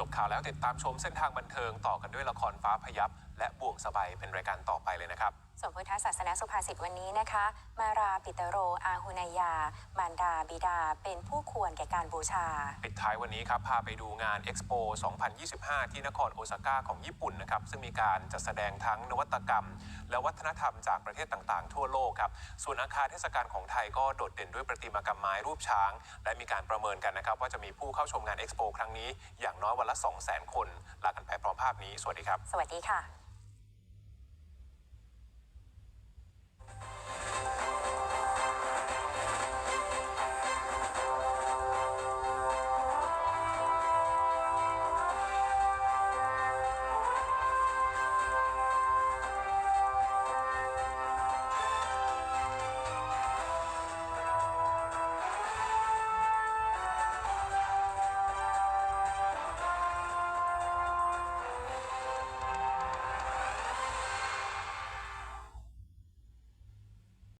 จบข่าวแล้วติดตามชมเส้นทางบันเทิงต่อกันด้วยละครฟ้าพยับ และบ่วงสบายเป็นรายการต่อไปเลยนะครับ ส่วนพุทธศาสนาสุภาษิตวันนี้นะคะ มาราปิตโร อาหุนายา มารดาบิดา เป็นผู้ควรแก่การบูชา ปิดท้ายวันนี้ครับพาไปดูงาน Expo 2025 ที่นครโอซาก้าของญี่ปุ่นนะครับ ซึ่งมีการจัดแสดงทั้งนวัตกรรม และวัฒนธรรมจากประเทศต่างๆ ทั่วโลกครับ ส่วนอาคารเทศกาลของไทยก็โดดเด่นด้วยประติมากรรมไม้รูปช้าง และมีการประเมินกันนะครับว่าจะมีผู้เข้าชมงาน Expo ครั้งนี้อย่างน้อยวันละ 200,000 คนลากันไปพร้อมภาพนี้ สวัสดีครับ สวัสดีค่ะ